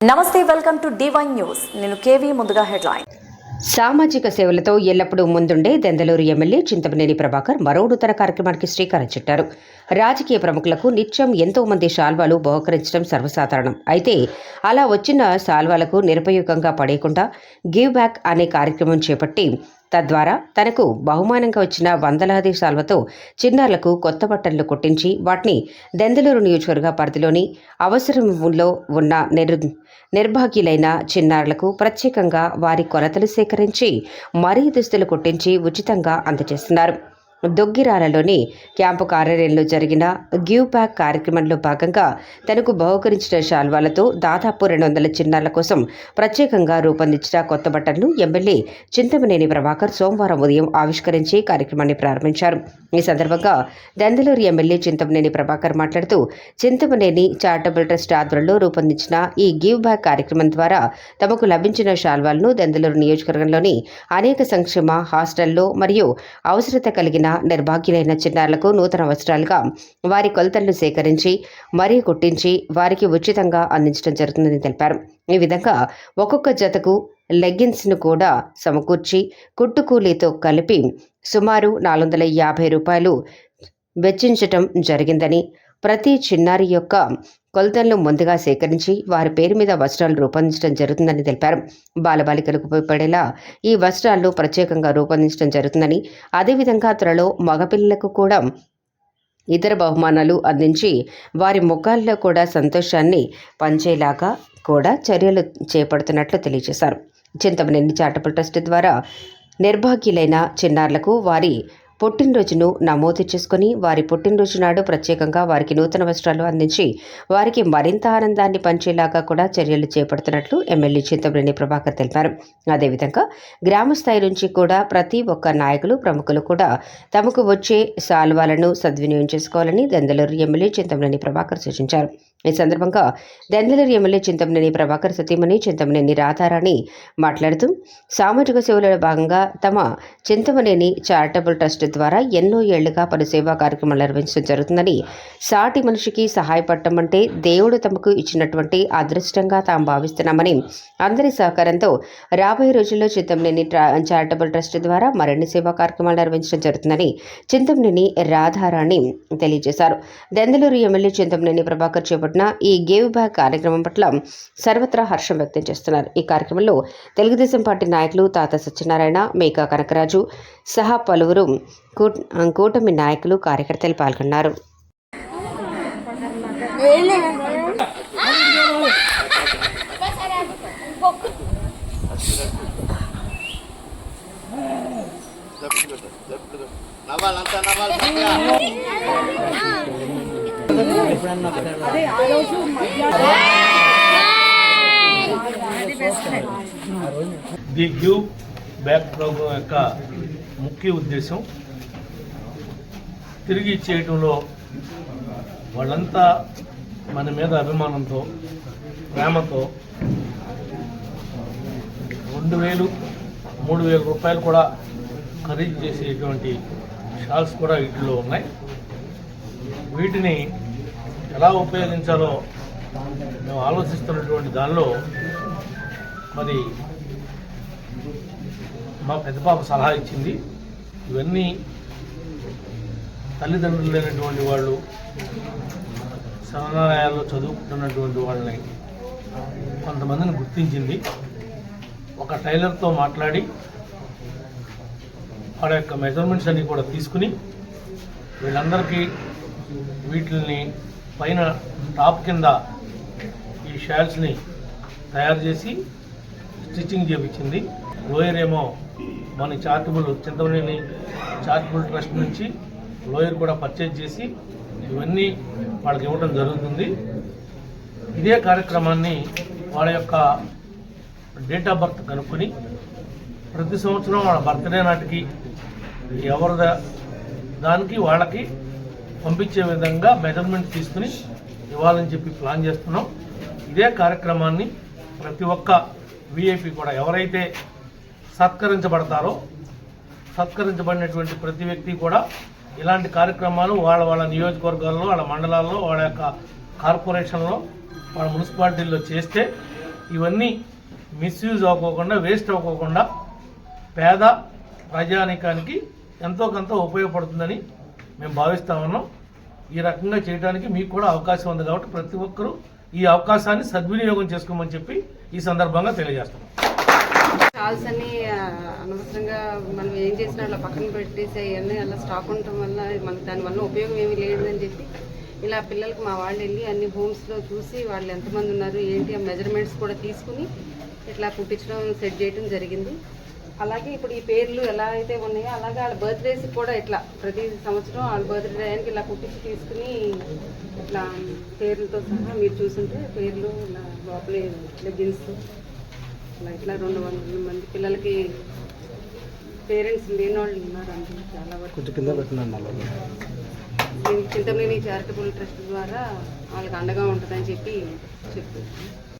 నమస్తే welcome to divine news నేను KV ముందుగా హెడ్లైన్. సామాజిక సేవలతో ఎల్లప్పుడూ ముందుండే దెందలూరు ఎమ్మెల్యే చింతమనేని ప్రభాకర్ మరో నూతన కార్యక్రమానికి శ్రీకారం చుట్టారు. రాజకీయ ప్రముఖులకు నిత్యం ఎంతో మంది శాల్వాలు బహుకరించడం సర్వసాధారణం. అయితే అలా వచ్చిన శాల్వాలకు నిరుపయోగంగా పడేయకుండా గివ్ బ్యాక్ అనే కార్యక్రమం చేపట్టి తద్వారా తనకు బహుమానంగా వచ్చిన వందలాది సాల్వతో చిన్నారులకు కొత్త బట్టలు కుట్టించి వాటిని దెందలూరు నియోజకవర్గ పరిధిలోని అవసరంలో ఉన్న నిర్ నిర్భాగ్యులైన చిన్నారులకు ప్రత్యేకంగా వారి కొలతలు సేకరించి మరీ దుస్తులు కుట్టించి ఉచితంగా అందజేస్తున్నారు. దొగ్గిరాలలోని క్యాంపు కార్యాలయంలో జరిగిన గివ్ బ్యాక్ కార్యక్రమంలో భాగంగా తనకు బహుకరించిన శాల్వాలతో దాదాపు రెండు వందల చిన్నాల కోసం ప్రత్యేకంగా రూపొందించిన కొత్త బట్టలను ఎమ్మెల్యే చింతమనేని ప్రభాకర్ సోమవారం ఉదయం ఆవిష్కరించి కార్యక్రమాన్ని ప్రారంభించారు. ఈ సందర్భంగా దందలూరు ఎమ్మెల్యే చింతమనేని ప్రభాకర్ మాట్లాడుతూ చింతమనేని చారిటబుల్ ట్రస్ట్ ఆధ్వర్యంలో రూపొందించిన ఈ గివ్ బ్యాక్ కార్యక్రమం ద్వారా తమకు లభించిన శాల్వాలను దందలూరు నియోజకవర్గంలోని అనేక సంక్షేమ హాస్టల్లో మరియు అవసరత కలిగిన నిర్భాగ్యులైన చిన్నారులకు నూతన వస్త్రాలుగా వారి కొలతలను సేకరించి మరీ కుట్టించి వారికి ఉచితంగా అందించడం జరుగుతుందని తెలిపారు. ఈ విధంగా ఒక్కొక్క జతకు లెగ్గిన్స్ను కూడా సమకూర్చి కుట్టు కూలీతో కలిపి సుమారు నాలుగు వందల యాభై రూపాయలు వెచ్చించటం జరిగిందని ప్రతి చిన్నారి యొక్క కొలతలను ముందుగా సేకరించి వారి పేరు మీద వస్త్రాలు రూపొందించడం జరుగుతుందని తెలిపారు. బాలబాలికలకు ఉపయోగపడేలా ఈ వస్త్రాలను ప్రత్యేకంగా రూపొందించడం జరుగుతుందని అదేవిధంగా త్వరలో మగపిల్లలకు కూడా ఇతర బహుమానాలు అందించి వారి ముఖాల్లో కూడా సంతోషాన్ని పంచేలాగా కూడా చర్యలు చేపడుతున్నట్లు తెలియజేశారు. చింతమనేని చారిటబుల్ ట్రస్ట్ ద్వారా నిర్భాగ్యులైన చిన్నారులకు వారి పుట్టినరోజును నమోదు చేసుకుని వారి పుట్టినరోజు నాడు ప్రత్యేకంగా వారికి నూతన వస్త్రాలు అందించి వారికి మరింత ఆనందాన్ని పంచేలాగా కూడా చర్యలు చేపడుతున్నట్లు ఎమ్మెల్యే చింతమనేని ప్రభాకర్ తెలిపారు. అదేవిధంగా గ్రామ స్థాయి నుంచి కూడా ప్రతి ఒక్క నాయకులు ప్రముఖులు కూడా తమకు వచ్చే సాల్వాలను సద్వినియోగం చేసుకోవాలని దెందలూరు ఎమ్మెల్యే చింతమనేని ప్రభాకర్ సూచించారు. ఈ సందర్భంగా దెందలూరు ఎమ్మెల్యే చింతమనేని ప్రభాకర్ సతీమణి చింతమనేని రాధారాణి మాట్లాడుతూ సామాజిక సేవలలో భాగంగా తమ చింతమనేని చారిటబుల్ ట్రస్ట్ ద్వారా ఎన్నో ఏళ్ళుగా పలు సేవా కార్యక్రమాలు నిర్వహించడం జరుగుతుందని సాటి మనిషికి సహాయపడటం అంటే దేవుడు తమకు ఇచ్చినటువంటి అదృష్టంగా తాము భావిస్తున్నామని అందరి సహకారంతో రాబోయే రోజుల్లో చింతమనేని ట్రా- చారిటబుల్ ట్రస్ట్ ద్వారా మరిన్ని సేవా కార్యక్రమాలు నిర్వహించడం జరుగుతుందని చింతమనేని రాధారాణి తెలియజేశారు. దెందలూరు ఎమ్మెల్యే చింతమనేని ప్రభాకర్ చేపట్టిన ఈ గేవ్ బ్యాక్ కార్యక్రమం పట్ల సర్వత్రా హర్షం వ్యక్తం చేస్తున్నారు. ఈ కార్యక్రమంలో తెలుగుదేశం పార్టీ నాయకులు తాత సత్యనారాయణ మేకా కనకరాజు సహా పలువురు కూటమి నాయకులు కార్యకర్తలు పాల్గొన్నారు. నవ్వాలంతా నవ్వాలి. ది గివ్ బ్యాక్ ప్రోగ్రాం యొక్క ముఖ్య ఉద్దేశం తిరిగి ఇచ్చేయటంలో వాళ్ళంతా మన మీద అభిమానంతో ప్రేమతో రెండు వేలు మూడు వేల రూపాయలు కూడా ఖరీదు చేసేటువంటి షాల్స్ కూడా వీటిలో ఉన్నాయి. వీటిని ఎలా ఉపయోగించాలో మేము ఆలోచిస్తున్నటువంటి దానిలో మరి మా పెద్ద పాప సలహా ఇచ్చింది. ఇవన్నీ తల్లిదండ్రులు లేనటువంటి వాళ్ళు శరణాలయాల్లో చదువుకుంటున్నటువంటి వాళ్ళని కొంతమందిని గుర్తించింది. ఒక టైలర్తో మాట్లాడి వాళ్ళ యొక్క మెజర్మెంట్స్ అన్నీ కూడా తీసుకుని వీళ్ళందరికీ వీటిని పైన టాప్ కింద ఈ షాల్స్ని తయారు చేసి స్టిచ్చింగ్ చేయించింది లోయర్ ఏమో మన చార్టబుల్ చింతమనేని చార్టబుల్ ట్రస్ట్ నుంచి లోయర్ కూడా పర్చేజ్ చేసి ఇవన్నీ వాళ్ళకి ఇవ్వడం జరుగుతుంది. ఇదే కార్యక్రమాన్ని వాళ్ళ యొక్క డేట్ ఆఫ్ బర్త్ కనుక్కొని ప్రతి సంవత్సరం వాళ్ళ బర్త్డే నాటికి ఎవరిదా దానికి వాళ్ళకి పంపించే విధంగా మెజర్మెంట్ తీసుకుని ఇవ్వాలని చెప్పి ప్లాన్ చేస్తున్నాం. ఇదే కార్యక్రమాన్ని ప్రతి ఒక్క విఐపి కూడా ఎవరైతే సత్కరించబడతారో సత్కరించబడినటువంటి ప్రతి వ్యక్తి కూడా ఇలాంటి కార్యక్రమాలు వాళ్ళ వాళ్ళ నియోజకవర్గాల్లో వాళ్ళ మండలాల్లో వాళ్ళ యొక్క కార్పొరేషన్లో వాళ్ళ మున్సిపాలిటీల్లో చేస్తే ఇవన్నీ మిస్యూజ్ అవ్వకోకుండా వేస్ట్ అవ్వకోకుండా పేద ప్రజానికానికి ఎంతో కొంత ఉపయోగపడుతుందని మేము భావిస్తా ఉన్నాం. ఈ రకంగా చేయడానికి మీకు కూడా అవకాశం ఉంది కాబట్టి ప్రతి ఒక్కరూ ఈ అవకాశాన్ని సద్వినియోగం చేసుకోమని చెప్పి ఈ సందర్భంగా తెలియజేస్తున్నాం. షాల్స్ అన్ని అనవసరంగా మనం ఏం చేసినా అలా పక్కన పెట్టేసి అవన్నీ అలా స్టాక్ ఉండటం వల్ల మనకి దానివల్ల ఉపయోగం ఏమీ లేదని చెప్పి ఇలా పిల్లలకి మా వాళ్ళు వెళ్ళి అన్ని హోమ్స్లో చూసి వాళ్ళు ఎంతమంది ఉన్నారు ఏంటి ఆ మెజర్మెంట్స్ కూడా తీసుకుని ఇట్లా కుట్టించడం సెట్ చేయడం జరిగింది. అలాగే ఇప్పుడు ఈ పేర్లు ఎలా అయితే ఉన్నాయో అలాగే వాళ్ళ బర్త్డేస్ కూడా ఇట్లా ప్రతి సంవత్సరం వాళ్ళ బర్త్డే టైంకి ఇలా కుట్టించి తీసుకుని ఇట్లా పేర్లతో సహా మీరు చూసుంటే పేర్లు ఇలా లోపల లెగ్గిన్స్ అలా ఇట్లా రెండు వందల మంది పిల్లలకి పేరెంట్స్ లేని వాళ్ళు ఉన్నారు అంటే చాలా వరకు. కింద దీనికి చింతమనేని చారిటబుల్ ట్రస్ట్ ద్వారా వాళ్ళకి అండగా ఉంటుందని చెప్పి చెప్తున్నాను